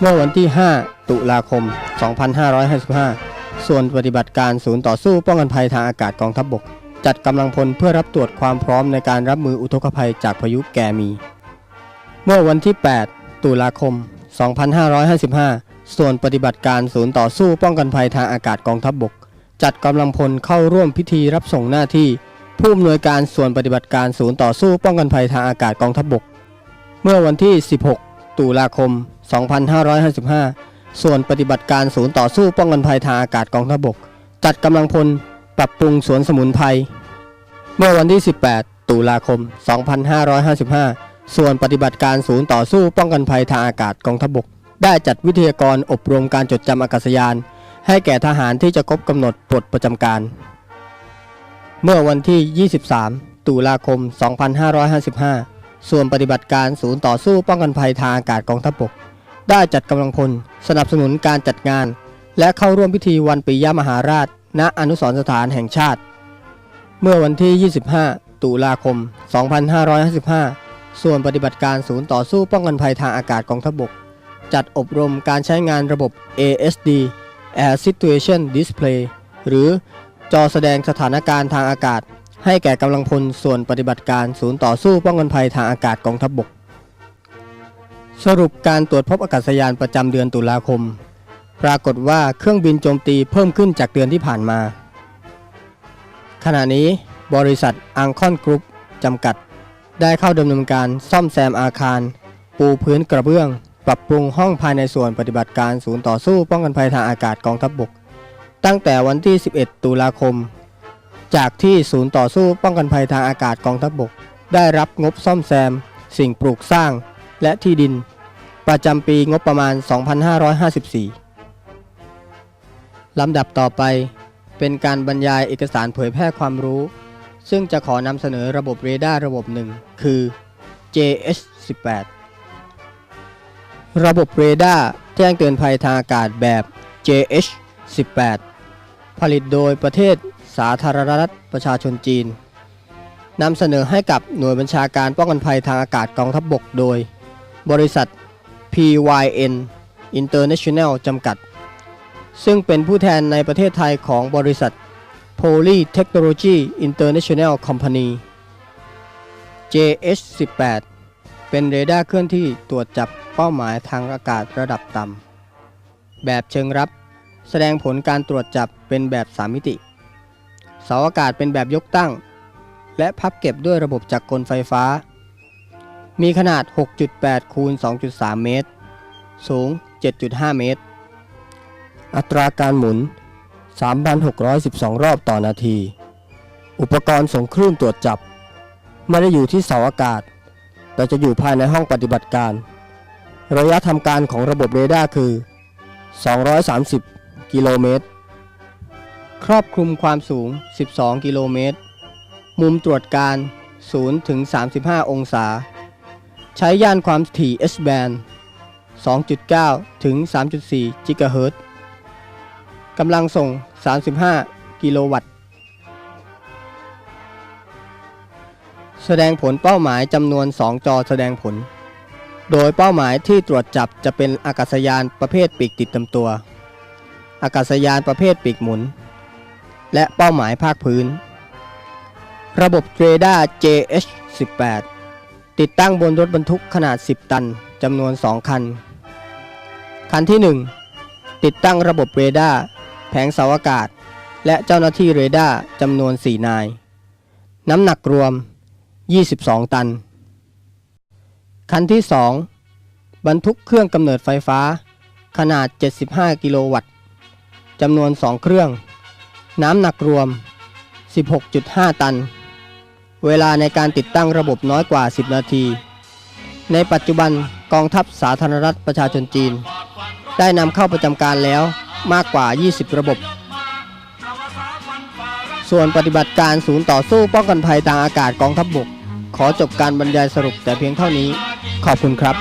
เมื่อวันที่ 5 ตุลาคม 2555 ส่วนปฏิบัติการศูนย์ต่อสู้ป้องกันภัยทางอากาศกองทัพบก จัดกำลังพลเพื่อรับตรวจความพร้อมในการรับมืออุทกภัยจากพายุแกมี เมื่อวันที่ 8 ตุลาคม 2555 ส่วนปฏิบัติการศูนย์ต่อสู้ป้องกันภัยทางอากาศกองทัพบกจัดกำลังพลเข้าร่วมพิธีรับส่งหน้าที่ ผู้อำนวยการส่วนปฏิบัติการศูนย์ต่อสู้ป้องกันภัยทางอากาศกองทัพบกเมื่อวันที่ 16 ตุลาคม 2555 ส่วนปฏิบัติการศูนย์ต่อสู้ป้องกันภัยทางอากาศกองทัพบก จัดกำลังพลปรับปรุงสวนสมุนไพร เมื่อวันที่ 18 ตุลาคม 2555 ส่วนปฏิบัติการศูนย์ต่อสู้ป้องกันภัยทางอากาศกองทัพบก ได้จัดวิทยากรอบรมการจดจำอากาศยาน ให้แก่ทหารที่จะครบกำหนดปลดประจำการ เมื่อวันที่ 23 ตุลาคม 2555 ส่วนปฏิบัติการศูนย์ต่อสู้ป้องกันภัยทางอากาศกองทัพบก ได้จัดกำลังพล สนับสนุนการจัดงาน และเข้าร่วมพิธีวันปิยมหาราช ณอนุสรสถานแห่งชาติ เมื่อวันที่ 25 ตุลาคม 2555 ส่วนปฏิบัติการศูนย์ต่อสู้ป้องกันภัยทางอากาศกองทัพบก จัดอบรมการใช้งานระบบ ASD Air Situation Display หรือจอแสดงสถานการณ์ทางอากาศ ให้แก่กำลังพลส่วนปฏิบัติการศูนย์ต่อสู้ป้องกันภัยทางอากาศกองทัพบก สรุปการตรวจพบอากาศยานประจำเดือนตุลาคม ปรากฏว่าเครื่องบินโจมตีเพิ่มขึ้นจากเดือนที่ผ่านมา ขณะนี้บริษัทอังคอนกรุ๊ปจำกัด ได้เข้าดำเนินการซ่อมแซมอาคาร ปูพื้นกระเบื้อง ปรับปรุงห้องภายในส่วนปฏิบัติการศูนย์ต่อสู้ป้องกันภัยทางอากาศกองทัพบกตั้งแต่วันที่ 11 ตุลาคม จากที่ศูนย์ต่อสู้ป้องกันภัยทางอากาศกองทัพบก ได้รับงบซ่อมแซม สิ่งปลูกสร้างและที่ดิน ประจำปีงบประมาณ 2554 ลำดับต่อไปเป็นการบรรยายเอกสารเผยแพร่ความรู้ ซึ่งจะขอนำเสนอระบบเรดาร์ระบบหนึ่งคือ JH18 ระบบเรดาร์แจ้งเตือนภัยทางอากาศแบบ JH18 ผลิตโดยประเทศ สาธารณรัฐประชาชนจีนนำเสนอให้กับหน่วยบัญชาการป้องกันภัยทางอากาศกองทัพบบกโดย บริษัท PYN International จำกัด ซึ่งเป็นผู้แทนในประเทศไทยของบริษัท Poly Technology International Company JH18 เป็นเรดาร์เคลื่อนที่ตรวจจับเป้าหมายทางอากาศระดับต่ำแบบเชิงรับ แสดงผลการตรวจจับเป็นแบบ 3 มิติ เสาอากาศเป็นแบบยกตั้ง และพับเก็บด้วยระบบจักรกลไฟฟ้า มีขนาด 6.8 คูณ 2.3 เมตร สูง 7.5 เมตร อัตราการหมุน 3,612 รอบต่อนาที อุปกรณ์ส่งคลื่นตรวจจับ ไม่ได้อยู่ที่เสาอากาศ แต่จะอยู่ภายในห้องปฏิบัติการ ระยะทำการของระบบเรดาร์คือ 230 กิโลเมตร ครอบคลุมความสูง 12 กิโลเมตร มุมตรวจการ 0 ถึง 35 องศา ใช้ย่านความถี่ S band 2.9 ถึง 3.4 กิกะเฮิรตซ์กำลังส่ง 35 กิโลวัตต์ แสดงผลเป้าหมายจำนวน 2 จอแสดงผล โดยเป้าหมายที่ตรวจจับจะเป็นอากาศยานประเภทปีกติดต็มตัว อากาศยานประเภทปีกหมุน และเป้าหมายภาคพื้น ระบบเรดาร์ JH18 ติดตั้งบนรถบรรทุกขนาด 10 ตันจำนวน 2 คัน คันที่ 1 ติดตั้งระบบเรดาร์แผงเสาอากาศ และเจ้าหน้าที่เรดาร์จำนวน 4 นาย น้ำหนักรวม 22 ตัน คันที่ 2 บรรทุกเครื่องกำเนิดไฟฟ้าขนาด 75 กิโลวัตต์จำนวน 2 เครื่อง น้ำหนักรวม 16.5 ตัน เวลาในการติดตั้งระบบน้อยกว่า 10 นาที ในปัจจุบันกองทัพสาธารณรัฐประชาชนจีน ได้นำเข้าประจำการแล้วมากกว่า 20 ระบบ ส่วนปฏิบัติการศูนย์ต่อสู้ป้องกันภัยทางอากาศกองทัพบบก ขอจบการบรรยายสรุปแต่เพียงเท่านี้ ขอบคุณครับ